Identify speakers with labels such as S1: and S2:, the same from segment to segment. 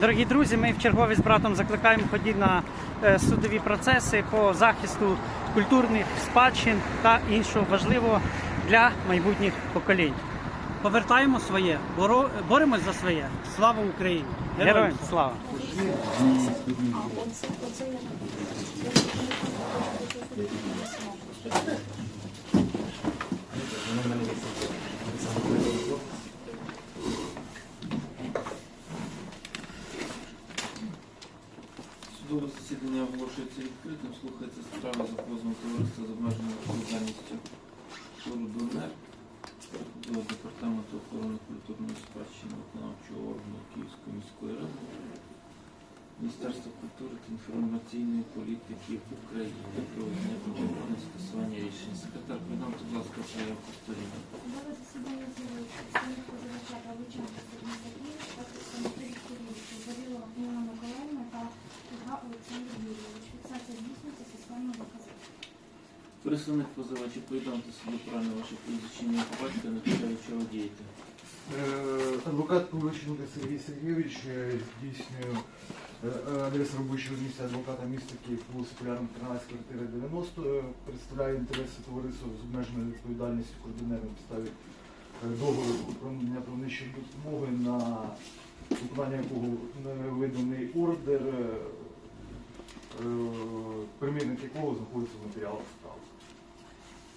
S1: Дорогі друзі, ми в чергові з братом закликаємо ходити на е, судові процеси по захисту культурних спадщин та іншого важливого для майбутніх поколінь. Повертаємо своє, боро- боремось за своє. Слава Україні! Героям слава!
S2: Судове засідання оголошується відкритим, слухається справа за позовом товариства з обмеженою відповідальністю Донер до Департаменту охорони культурної спадщини виконавчого органу Київської міської ради, Міністерства культури та інформаційної політики України про неправомірне скасування рішень. Секретар, повідомте, будь ласка, заяву сторін.
S3: Судове засідання з'явилося представник позивача Павличенка Сергій Сергійович та представники відповідачів Завілова Ніна Миколаївна та Ільга Олександр Юрійович. Фіксація здійснюється системно доказів.
S2: Представник позивача, повідомте собі правильно ваше прізвище, ім'я по на підставі чого дієте.
S4: Е, Адвокат Павличенко Сергій Сергійович е, здійснює е, е, адрес робочого місця адвоката міста Київ, вулиця Полярна, 13, квартира 90. е, Представляє інтереси товариства з обмеженою відповідальністю координера на підставі договору про надання правничої допомоги, на виконання якого виданий ордер, примірник якого знаходиться в матеріалах справи.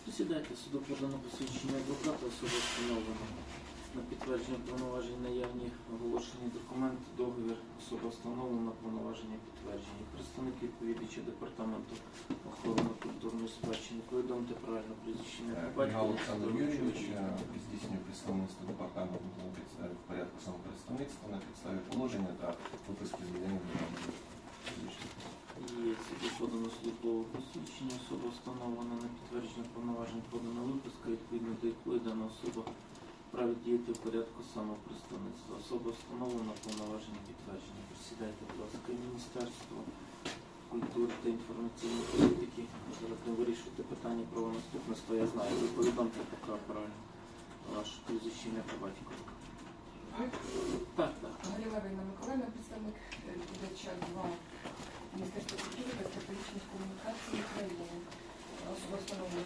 S2: Присідайте суду подано посвідчення адвоката, особа встановлена. На підтвердження повноважень наявні оголошені документи, договір, особа встановлена, повноваження підтверджені. Представник відповідача департаменту охорони культурної спадщини. Повідомте правильно
S5: Ольга
S2: батькові,
S5: Олександр Юрійович е, здійснює представництво департаменту на підставі в порядку самопредставництва на підставі положення та виписки змінення
S2: Є собі подано службове посвідчення, особа встановлена на підтвердження повноважень подана виписка, відповідно до якої дана особа вправі діяти в порядку самопредставництва. Особа встановлена повноваження підтвердження. Присідайте, будь ласка, Міністерство культури та інформаційної політики. Зараз не вирішуєте питання правонаступництва. Я знаю, ви повідомте поки правильно ваше прізвище ім'я по батькові. Так, так.
S6: Галина Ірина Миколаївна, представник е, 2 Міністерства культури та стратегічних комунікацій України. Особа встановлена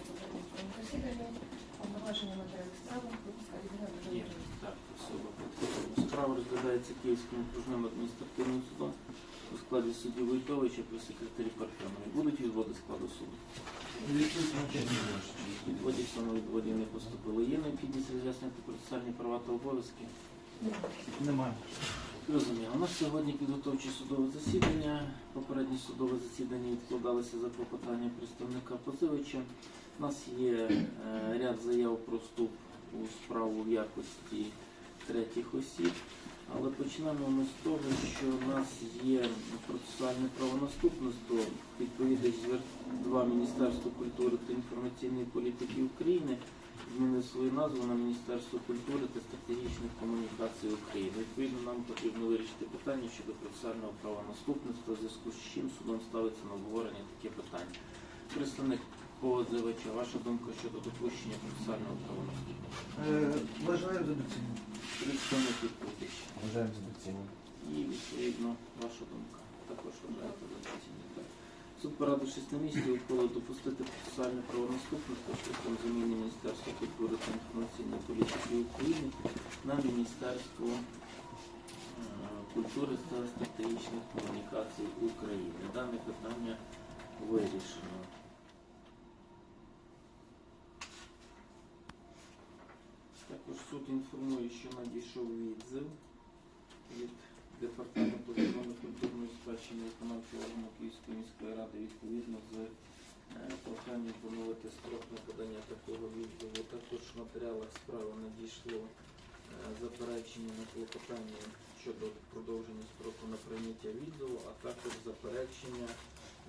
S6: в засіданні, повноваження матеріалів справи, державна.
S2: Так, особа. Справа розглядається Київським окружним адміністративним судом у складі судді Войтовича при секретарі Парфенові. Будуть відводи складу суду? Відводів саме відводів не поступило. Є необхідність роз'яснити процесуальні права та обов'язки?
S1: Немає.
S2: Розуміло. У нас сьогодні підготовче судове засідання. Попереднє судове засідання відкладалося за клопотанням представника позивача. У нас є е, ряд заяв про вступ у справу в якості третіх осіб. Але почнемо ми з того, що у нас є процесуальне правонаступництво. Відповідач два Міністерство культури та інформаційної політики України змінив свою назву на Міністерство культури та стратегічних комунікацій України. Відповідно, нам потрібно вирішити питання щодо процесуального правонаступництва, в зв'язку з чим судом ставиться на обговорення таке питання. Представник позивача, ваша думка щодо допущення процесуального правонаступництва?
S4: Е, Вважаю за доцільне.
S2: Представник відповідача.
S5: Вважаємо за доцільним.
S2: І відповідно ваша думка. Також вважаєте за доцільним. Так. Суд поради шість на місці ухвалив допустити процесуальне правонаступництво шляхом заміни Міністерства культури та інформаційної політики України на Міністерство е, культури та стратегічних комунікацій України. Дане питання вирішено. Суд що надійшов відзив від департаменту охорони культурної спадщини виконавчого органу Київської міської ради відповідно з е, проханням поновити строк на подання такого відзиву. Також в матеріалах справи надійшло е, заперечення на клопотання щодо продовження строку на прийняття відзиву, а також заперечення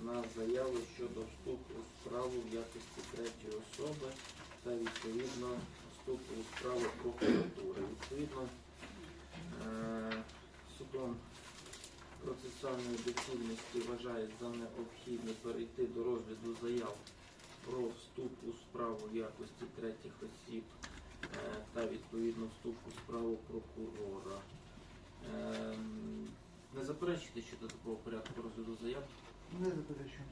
S2: на заяву щодо вступу у справу в якості третьої особи та відповідно вступу у справу прокуратури. Відповідно, е, судом процесуальної доцільності вважає за необхідне перейти до розгляду заяв про вступ у справу в якості третіх осіб е, та відповідно вступ у справу прокурора. Ем, Не заперечуєте щодо такого порядку розгляду заяв?
S4: Не заперечую.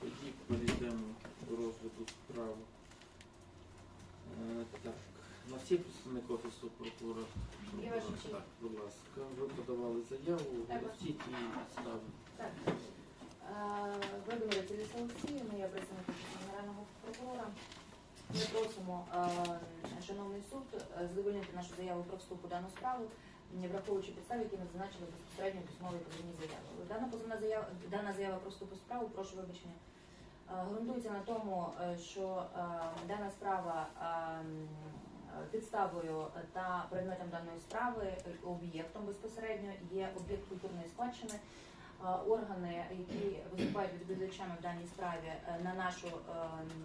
S2: Тоді перейдемо розгляду справи. Е, Так, на всі представник офісу прокурора.
S6: Є ваша честь.
S2: Так, будь ласка, ви подавали заяву,
S6: Так.
S2: всі ті підстави.
S6: Так. Е, Володимир Ціліс Олексіївна, я представник Офісу Генерального прокурора. Ми просимо, е, шановний суд, е, задовольнити нашу заяву про вступ у дану справу, не враховуючи підстави, які ми зазначили безпосередньо в письмовій позивній заяві. Дана позивна заява, дана заява про вступ у справу, прошу вибачення, ґрунтується на тому, е, що е, дана справа е, підставою та предметом даної справи, е, об'єктом безпосередньо є об'єкт культурної спадщини. Е, Органи, які виступають відповідачами в даній справі, е, на нашу е,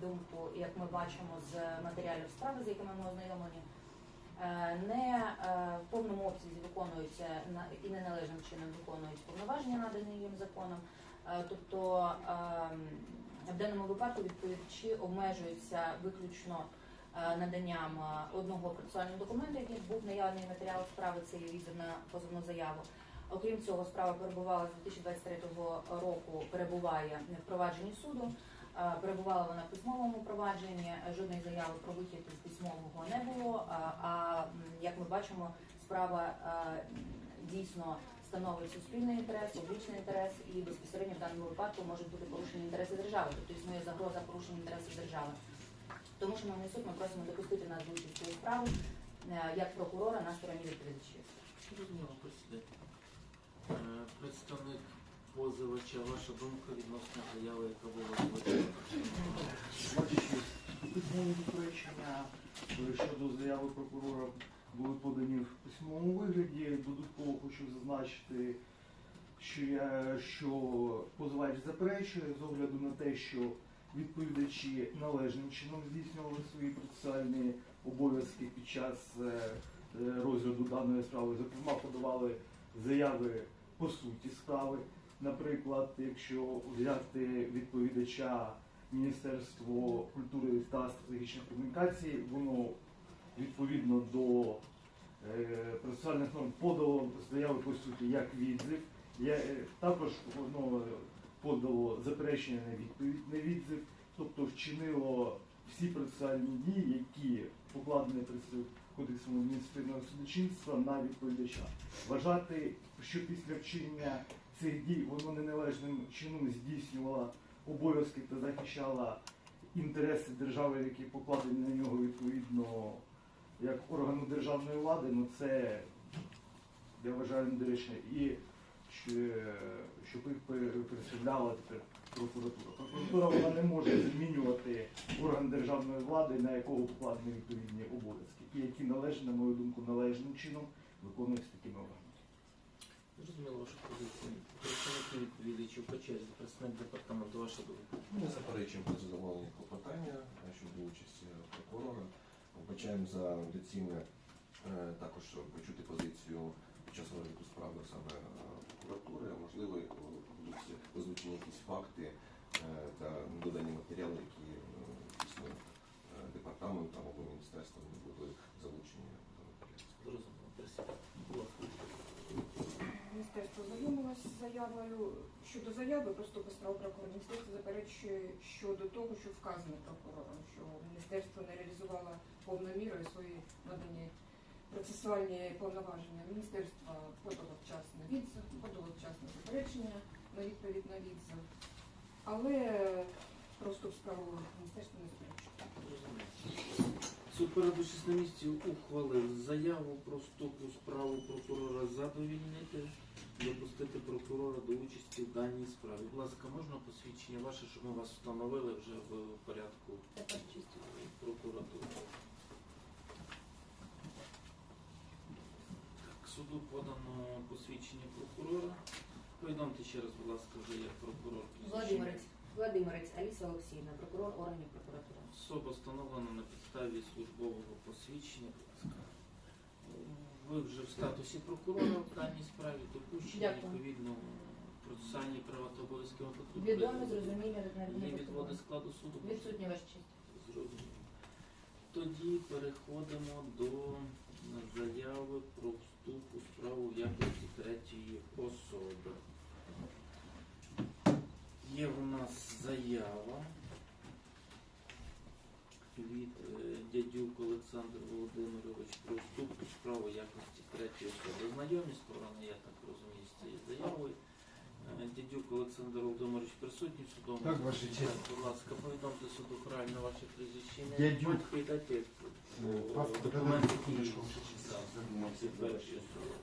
S6: думку, як ми бачимо з матеріалів справи, з якими ми ознайомлені, е, не е, в повному обсязі виконуються і неналежним чином виконують повноваження, надані їм законом. Е, Тобто ем, в даному випадку відповідачі обмежуються виключно е, наданням е, одного процесуального документу, який був наявний матеріал справи, це є відзив на позовну заяву. Окрім цього, справа перебувала з 2023 року, перебуває в провадженні суду. Е, Перебувала вона в письмовому провадженні, жодної заяви про вихід із письмового не було. А, як ми бачимо, справа дійсно становить суспільний інтерес, публічний інтерес, і безпосередньо в даному випадку можуть бути порушені інтереси держави, тобто існує загроза порушення інтересів держави. Тому, шановний суд, ми просимо допустити нас до участі у справу е, як прокурора на стороні відповідачів.
S2: Е, Представник позивача, ваша думка відносно заяви, яка була?
S4: Бачачи письмові заперечення щодо заяви прокурора були подані в письмовому вигляді. Додатково хочу зазначити, що я що позивач заперечує з огляду на те, що відповідачі належним чином здійснювали свої процесуальні обов'язки під час е, е, розгляду даної справи. Зокрема, подавали заяви по суті справи. Наприклад, якщо взяти відповідача Міністерство культури та стратегічних комунікацій, воно відповідно до е, процесуальних норм подало заяви по суті як відзив. Я, е, також воно подало заперечення на відповідь на відзив, тобто вчинило всі процесуальні дії, які покладені кодексом адміністративного судочинства на відповідача. Вважати, що після вчинення цих дій воно неналежним чином здійснювало обов'язки та захищала інтереси держави, які покладені на нього відповідно як органу державної влади, ну це я вважаю недоречно. І щоб їх пер- тепер прокуратура. Прокуратура вона не може змінювати орган державної влади, на якого покладені відповідні обов'язки, і які належать, на мою думку, належним чином виконуються такими органами.
S2: Зрозуміло вашу позицію. Представники відповідачів по черзі, представник департаменту, ваша думка.
S5: Ми заперечуємо про задоволення клопотання щодо участі прокурора. Вбачаємо за доцільне е, також почути позицію під час розгляду справи саме е, прокуратури, а можливо е, будуть озвучені якісь факти та додані матеріали, які дійсно департаментом або міністерством були залучені до.
S6: Міністерство знайомилось з заявою. Щодо заяви просто справ прокурор міністерство заперечує щодо того, що вказано прокурором, що міністерство не реалізувало повною мірою свої надані процесуальні повноваження. Міністерство подало вчасно відзив, подало вчасне заперечення на відповідь на відзив, але просто в справу міністерство не заперечує.
S2: Суд, перебувшись на місці, ухвалив заяву про вступ у справу прокурора задовільнити, допустити прокурора до участі в даній справі. Будь ласка, можна посвідчення ваше, щоб ми вас встановили вже в порядку прокуратури. Суду подано посвідчення прокурора. Повідомте ще раз, будь ласка, вже як прокурор.
S6: Владимирець, Владимирець Аліса Олексіївна, прокурор органів прокуратури.
S2: Особа встановлена на підставі службового посвідчення. Ви вже в статусі прокурора в даній справі допущені
S6: Дякую.
S2: відповідно процесуальні права та обов'язки вам тут
S6: Відомі, зрозумілі,
S2: Є відводи складу суду.
S6: Відсутні ваша честь.
S2: Зрозуміло. Тоді переходимо до заяви про вступ у справу в якості третьої особи. Є у нас заява від е, дядюк Олександр Володимирович про вступ у справу в якості третьої особи. Знайомі сторони, я так розумію, з цією заявою. Е, Дядюк Олександр Володимирович присутній в судовому.
S4: Так, Ваша
S2: засіданні.
S4: честь.
S2: Будь ласка, повідомте суду правильно ваше прізвище. ім'я,
S4: Дядюк.
S2: батько і дати
S4: Честь.
S2: Так,
S4: Задумався.
S2: ці перші особи.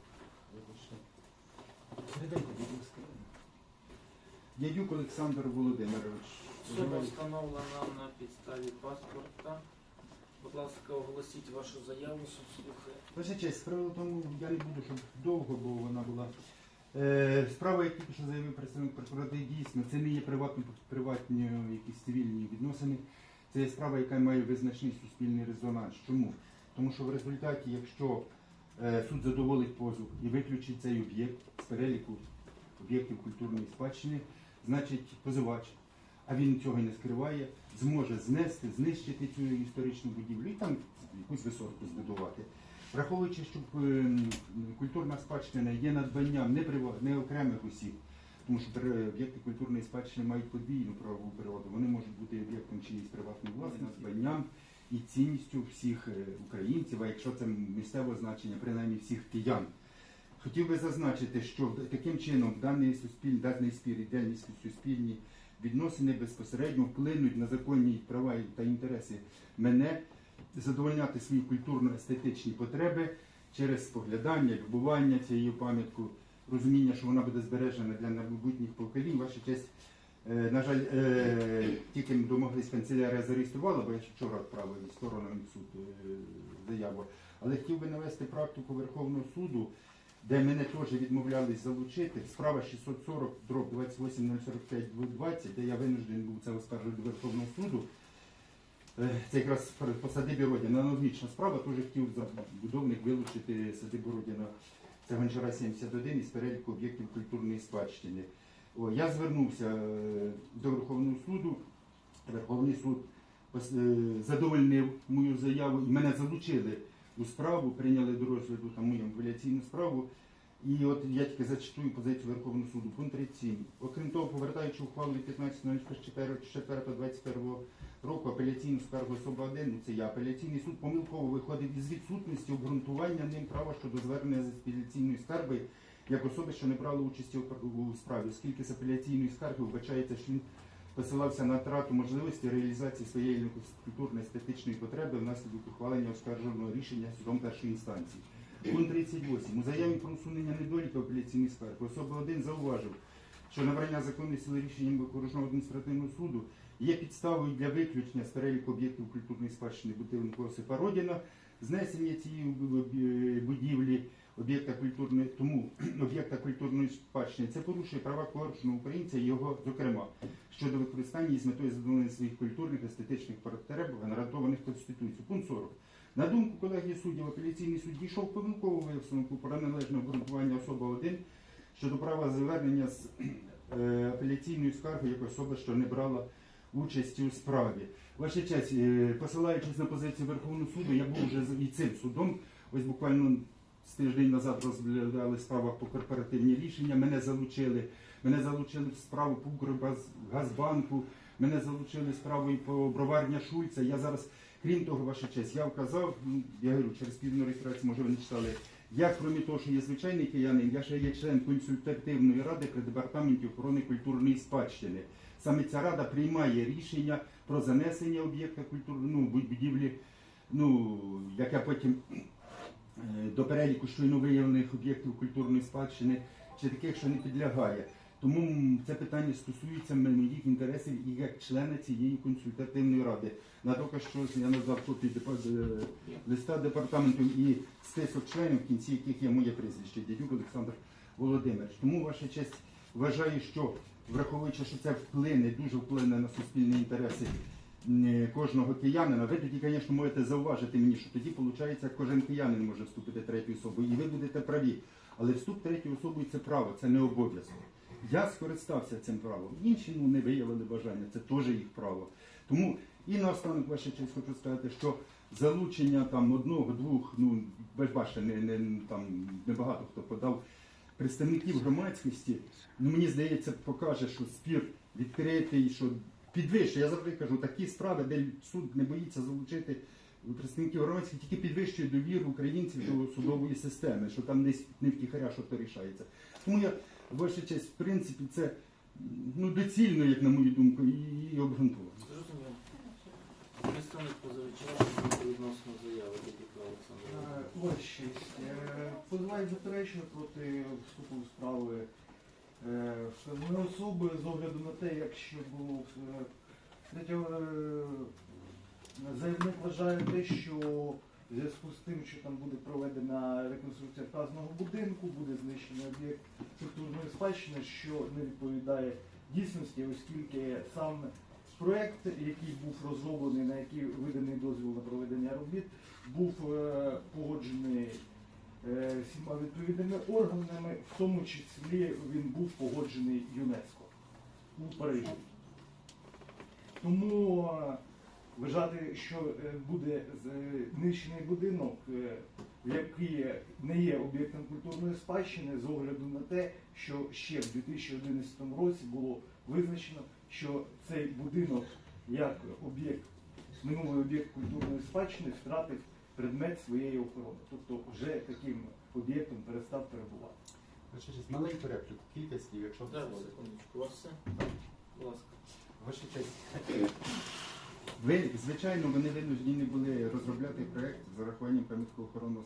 S7: Дядюк Олександр Володимирович.
S2: Особа встановлена на підставі паспорта. Будь ласка, оголосіть вашу заяву, слухає.
S7: Ваша честь, справа в тому, я не буду, щоб довго, бо вона була. Е, справа, як тільки що заявив представник прокуратури, дійсно, це не є приватні, приватні якісь цивільні відносини. Це є справа, яка має визначний суспільний резонанс. Чому? Тому що в результаті, якщо е, суд задоволить позов і виключить цей об'єкт з переліку об'єктів культурної спадщини, значить позивач, а він цього не скриває, зможе знести, знищити цю історичну будівлю і там якусь висотку збудувати. Враховуючи, що ем, культурна спадщина є надбанням не окремих осіб, тому що об'єкти культурної спадщини мають подвійну правову природу. Вони можуть бути об'єктом чиїсь приватної власності, надбанням і цінністю всіх е, українців, а якщо це місцеве значення, принаймні всіх киян. Хотів би зазначити, що таким чином даний суспіль, даний спір і дані суспільні відносини безпосередньо вплинуть на законні права та інтереси мене задовольняти свої культурно-естетичні потреби через споглядання, любування цією пам'яткою, розуміння, що вона буде збережена для майбутніх поколінь. Ваша честь, е, на жаль, е, тільки ми домоглись канцелярія зареєструвала, бо я ще вчора відправив сторонам суд е, заяву. Але хотів би навести практику Верховного суду, де мене теж відмовлялись залучити. Справа 640 дроб 28045 20, де я винуждений був це оскаржувати до Верховного суду. Це якраз по садибі Родіна. Аналогічна справа, теж хотів забудовник вилучити садибу Родіна. Це Гончара 71 із переліку об'єктів культурної спадщини. О, я звернувся е, до Верховного суду. Верховний суд е, задовольнив мою заяву і мене залучили у справу, прийняли до розгляду там мою апеляційну справу. І от я тільки зачитую позицію Верховного суду. Пункт 37. Окрім того, повертаючи ухвалу від 15.04.21 року апеляційну скаргу особа 1, ну це я, апеляційний суд помилково виходив із відсутності обґрунтування ним права щодо звернення з апеляційної скарги як особи, що не брали участі у справі, оскільки з апеляційної скарги вбачається, що він посилався на втрату можливості реалізації своєї культурно-естетичної потреби внаслідок ухвалення оскарженого рішення судом першої інстанції. Пункт 38. У заяві про усунення недоліків апеляційної скарги особа 1 зауважив, що набрання законної сили рішенням окружного адміністративного суду є підставою для виключення з об'єктів культурної спадщини будинку Осипа Родіна, знесення цієї бу- бу- будівлі об'єкта культурної тому об'єкта культурної спадщини. Це порушує права кожного українця, його зокрема щодо використання її з метою задоволення своїх культурних естетичних потреб, гарантованих Конституцією. Пункт 40. На думку колегії суддів, апеляційний суд дійшов помилково висновку про належне обґрунтування особи 1 щодо права звернення з е, апеляційною скаргою як особа, що не брала участі у справі. Ваша честь, посилаючись на позицію Верховного суду, я був вже і цим судом, ось буквально з тиждень назад розглядали справах по корпоративні рішення, мене залучили. Мене залучили в справу по Укргазбанку, мене залучили справою по броварня Шульца. Я зараз, крім того, ваша честь, я вказав, ну, я говорю, через спільну реєстрацію, може ви не читали. Я, крім того, що є звичайний киянин, я ще є член консультативної ради при департаменті охорони культурної спадщини. Саме ця рада приймає рішення про занесення об'єкта культурної ну, будівлі, ну, яке потім е, до переліку щойно виявлених об'єктів культурної спадщини чи таких, що не підлягає. Тому це питання стосується моїх інтересів і як члена цієї консультативної ради. На доказ, що я назвав копію е, листа департаменту і список членів, в кінці яких є моє прізвище, дядюк Олександр Володимирович. Тому ваша честь вважаю, що враховуючи, що це вплине, дуже вплине на суспільні інтереси кожного киянина. Ви тоді, звісно, можете зауважити мені, що тоді, виходить, кожен киянин може вступити третьою особою, і ви будете праві. Але вступ третьою особою це право, це не обов'язок. Я скористався цим правом. Інші ну, не виявили бажання, це теж їх право. Тому і наостанок, ваша честь, хочу сказати, що залучення там одного, двох, ну ви бачите, не, не там небагато хто подав представників громадськості. Ну мені здається, покаже, що спір відкритий, що підвищує. Я завжди кажу, такі справи, де суд не боїться залучити представників громадських, тільки підвищує довіру українців до судової системи, що там десь не втіхаря, що то рішається. Тому я ваша честь, в принципі, це ну доцільно, як на мою думку, і, і обґрунтовано.
S2: Зрозуміло. Представник позивача відносно заяви Дідіка Олександра.
S4: Е, Ось. Е, Позивач проти вступу в справи е, вказаної особи з огляду на те, якщо було третього, е, заявник вважає те, що в зв'язку з тим, що там буде проведена реконструкція вказаного будинку, буде знищений об'єкт культурної спадщини, що не відповідає дійсності, оскільки сам проект, який був розроблений, на який виданий дозвіл на проведення робіт, був е, погоджений е, всіма відповідними органами, в тому числі він був погоджений ЮНЕСКО у Парижі. Тому е, вважати, що е, буде знищений будинок, е, який не є об'єктом культурної спадщини, з огляду на те, що ще в 2011 році було визначено, що цей будинок як об'єкт, минулий об'єкт культурної спадщини втратив предмет своєї охорони. Тобто вже таким об'єктом перестав перебувати.
S7: Маленьку репліку, кілька слів, якщо
S2: Так,
S7: дозволите.
S2: секундочку, у вас все? Будь ласка.
S7: Ваша честь. Ви, звичайно, вони винуждені були розробляти проєкт з урахуванням пам'яткоохоронного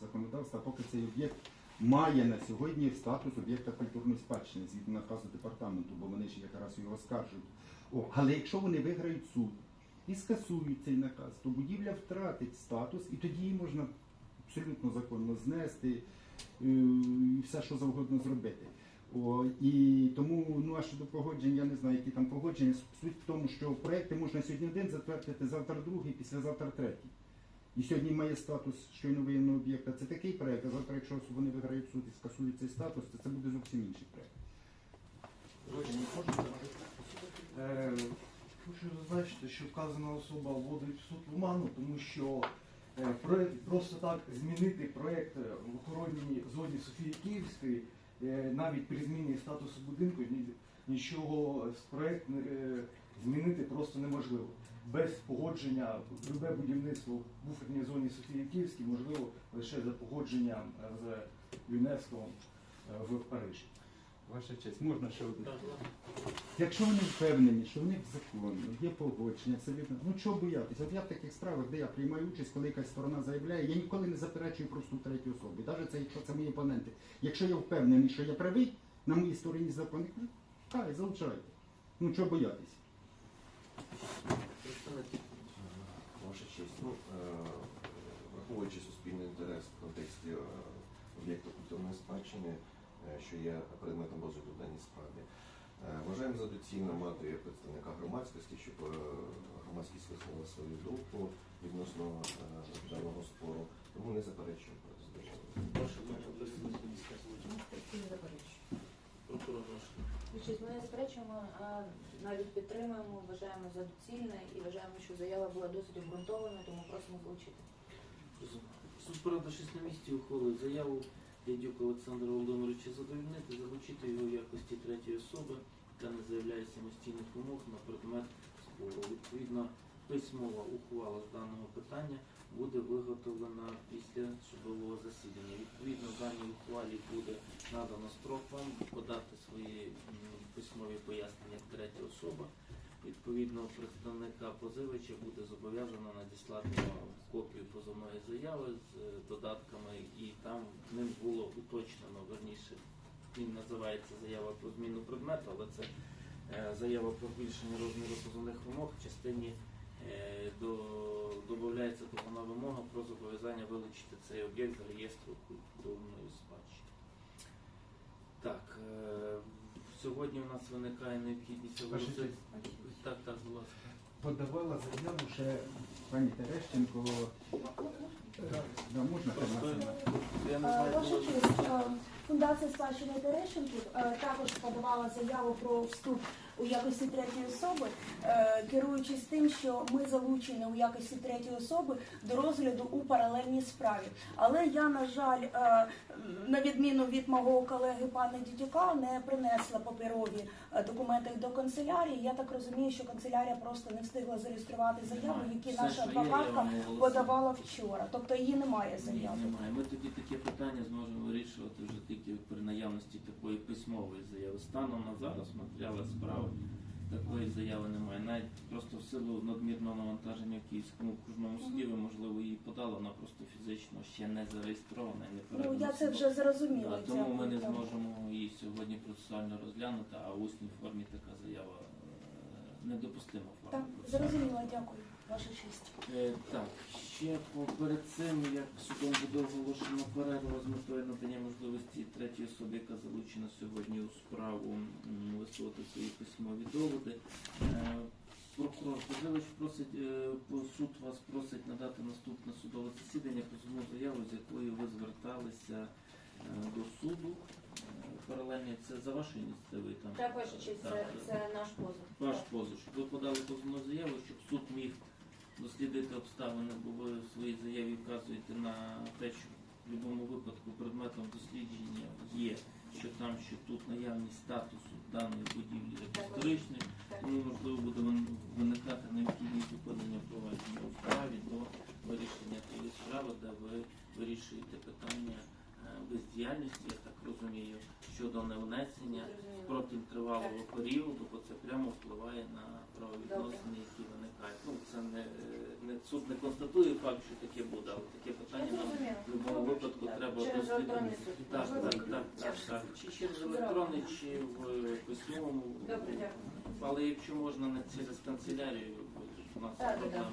S7: законодавства, поки цей об'єкт має на сьогодні статус об'єкта культурної спадщини згідно наказу департаменту, бо вони ж якраз його скаржують. О, але якщо вони виграють суд і скасують цей наказ, то будівля втратить статус, і тоді її можна абсолютно законно знести е, і все, що завгодно зробити. І тому, ну а щодо погоджень, я не знаю, які там погодження. Суть в тому, що проекти можна сьогодні один затвердити, завтра другий, післязавтра третій. І сьогодні має статус щойно воєнного об'єкта. Це такий проект, а завтра, якщо вони виграють суд і скасують цей статус, то це буде зовсім інший проект.
S4: Е, Хочу зазначити, що вказана особа вводить в суд в оману, тому що е, просто так змінити проєкт в охоронній зоні Софії Київської, е, навіть при зміні статусу будинку, нічого з проєкт е, змінити просто неможливо. Без погодження любе будівництво в буферній зоні Софії Київській можливо лише за погодженням е, з ЮНЕСКО е, в Парижі.
S7: Ваша честь, можна ще одне. Якщо вони впевнені, що в них законно, є погодження, все видно, ну чого боятися? От я в таких справах, де я приймаю участь, коли якась сторона заявляє, я ніколи не заперечую просто в третій особі. Навіть це, якщо це мої опоненти. Якщо я впевнений, що я правий, на моїй стороні закон, ну, хай, залишайте. Ну чого боятися?
S5: Ваша честь, ну, е, враховуючи суспільний інтерес в контексті е, об'єкту культурної спадщини, е, що є предметом розгляду в даній справі, вважаємо за доцільно мати представника громадськості, щоб е, громадськість висловила свою думку відносно е, даного спору. Тому не заперечуємо проти.
S8: Значить, Ми не заперечуємо, а навіть підтримуємо, вважаємо за доцільне і вважаємо, що заява була досить обґрунтованою, тому просимо залучити.
S2: Суд порада 6 на місці ухвалив заяву Дядюка Олександра Володимировича задовольнити, залучити його в якості третьої особи, яка не заявляє самостійних вимог на предмет спору. Відповідно, письмова ухвала з даного питання буде виготовлена після судового засідання. Відповідно, в даній ухвалі буде надано строк вам подати свої письмові пояснення третя особа. Відповідно, представника позивача буде зобов'язано надіслати копію позовної заяви з е, додатками, і там ним було уточнено, верніше, він називається заява про зміну предмету, але це е, заява про збільшення розміру позовних вимог в частині е, до, додається позовна вимога про зобов'язання вилучити цей об'єкт з реєстру культурної спадщини. Так, сьогодні у нас виникає необхідність оголосити.
S7: честь.
S2: Так, так, будь ласка.
S7: Подавала заяву ще пані Терещенко. Да, можна
S2: Просто
S7: Терещенко?
S2: я не
S3: Е,
S2: знаю,
S3: Ваша честь, е, Фундація спадщини Терещенків е, також подавала заяву про вступ у якості третьої особи, е, керуючись тим, що ми залучені у якості третьої особи до розгляду у паралельній справі. Але я, на жаль, е, на відміну від мого колеги пана Дідюка, не принесла паперові е, документи до канцелярії. Я так розумію, що канцелярія просто не встигла зареєструвати заяву, які наша адвокатка подавала вчора. Тобто її немає заяви.
S2: немає. Ми тоді таке питання зможемо вирішувати вже тільки при наявності такої письмової заяви. Станом на зараз матеріали справи такої заяви немає. Навіть просто в силу надмірного навантаження в Київському окружному суді, ви, можливо, її подали, вона просто фізично ще не зареєстрована і не
S3: Ну я це вже зрозуміла.
S2: Да, тому ми не зможемо її сьогодні процесуально розглянути, а в усній формі така заява е, недопустима форма.
S3: Так, зрозуміла, дякую, ваша честь.
S2: Е, Так, ще по- перед цим, як судом буде оголошено перерву з метою надання можливості третій особі, яка залучена сьогодні у справу, висувати свої письмові доводи. Е, Прокурор Позивач просить, е, по- суд вас просить надати наступне судове засідання позовну заяву, з якою ви зверталися е, до суду. Е, Паралельно це за вашою ініціативою там?
S8: Так, ваша честь, це, це наш позов.
S2: ваш позов, щоб ви подали позовну заяву, щоб суд міг дослідити обставини, бо ви в своїй заяві вказуєте на те, що в будь-якому випадку предметом дослідження є, що там, що тут наявність статусу даної будівлі як історичної, тому можливо буде виникати необхідність зупинення провадження у справі до вирішення тієї справи, де ви вирішуєте питання бездіяльності, я так розумію, щодо невнесення протягом тривалого періоду, бо це прямо впливає на правовідносини, які виникають. Ну це не, не суд не констатує факт, що таке буде, але таке питання нам в будь-якому випадку треба дослідити. Так, так, так, так, так. Чи через електронний, чи в письмовому. Але якщо можна не через канцелярію, у нас проблема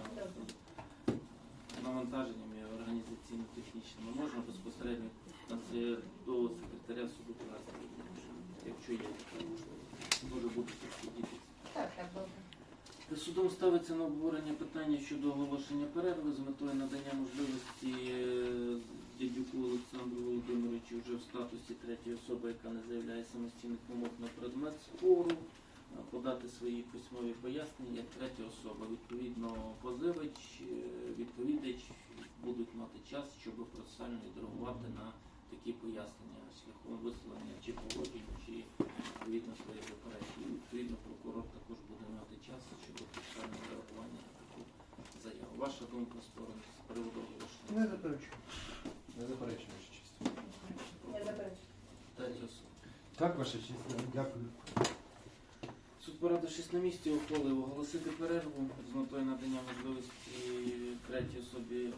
S2: навантаженнями організаційно-технічними. Можна безпосередньо канцелярію до секретаря суду принести, якщо є така можливість. Може бути підсудіти.
S8: Так, так, добре.
S2: Судом ставиться на обговорення питання щодо оголошення перерви з метою надання можливості е, дядюку Олександру Володимировичу вже в статусі третьої особи, яка не заявляє самостійних вимог на предмет спору, е, подати свої письмові пояснення як третя особа. Відповідно, позивач, е, відповідач будуть мати час, щоб процесуально відреагувати на такі пояснення шляхом висловлення чи погоджень, чи відповідно своє заперечення. Відповідно, прокурор також буде мати час щодо процесуального реагування на таку заяву. Ваша думка з приводу оголошення
S4: Не заперечую.
S5: Не заперечую, ваша честь.
S8: Не заперечую.
S2: третьої особи.
S7: Так, ваша честь, дякую.
S2: Суд порадившись на місці, ухвалив оголосити перерву з метою надання можливості третій особі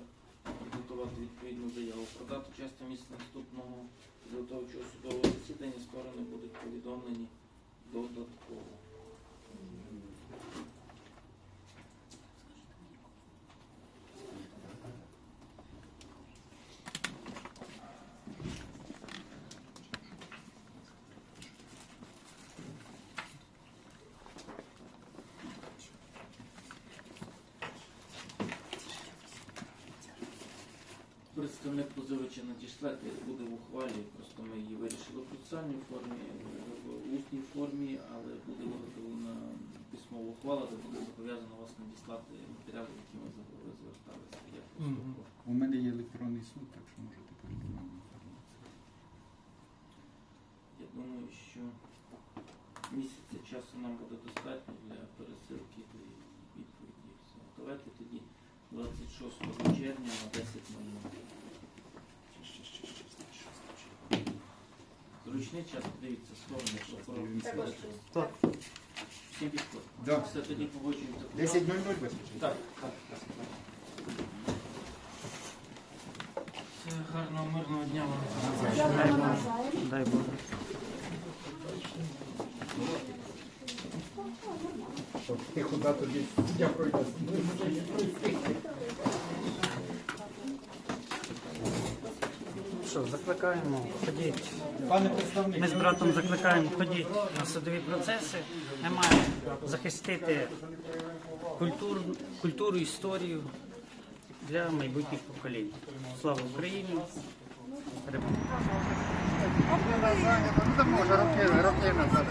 S2: підготувати відповідну заяву. Про дату час та місце наступного підготовчого судового засідання сторони будуть повідомлені додатково. Представник позивача надійшла, як буде в ухвалі, просто ми її вирішили в процесуальній формі, в усній формі, але буде виготовлена письмова ухвала, де буде зобов'язано вас надіслати матеріали, які ми зверталися. Я
S7: Мгм. У мене є електронний суд, так що можете передавати інформацію.
S2: Я думаю, що місяця часу нам буде достатньо для пересилки і відповіді. Давайте тоді 26 червня на 10.00. Зручний час, дивіться, сторони, прокурор.
S8: Так, ваша честь.
S1: Так.
S2: Всім підходить.
S7: Да.
S2: Все, тоді погоджуємося.
S7: 10.00 ваша?
S2: Так, так, так. Все, гарного, мирного дня вам.
S3: Дякую навзаєм.
S1: Дай Боже.
S7: Щоб тихо дату десь. Дякую.
S1: Що, закликаємо, ходіть.
S7: Пане представник,
S1: Ми з братом закликаємо ходіть на судові процеси. Ми маємо захистити культуру, культуру, історію для майбутніх поколінь. Слава Україні!
S3: Ну, роки, роки назад.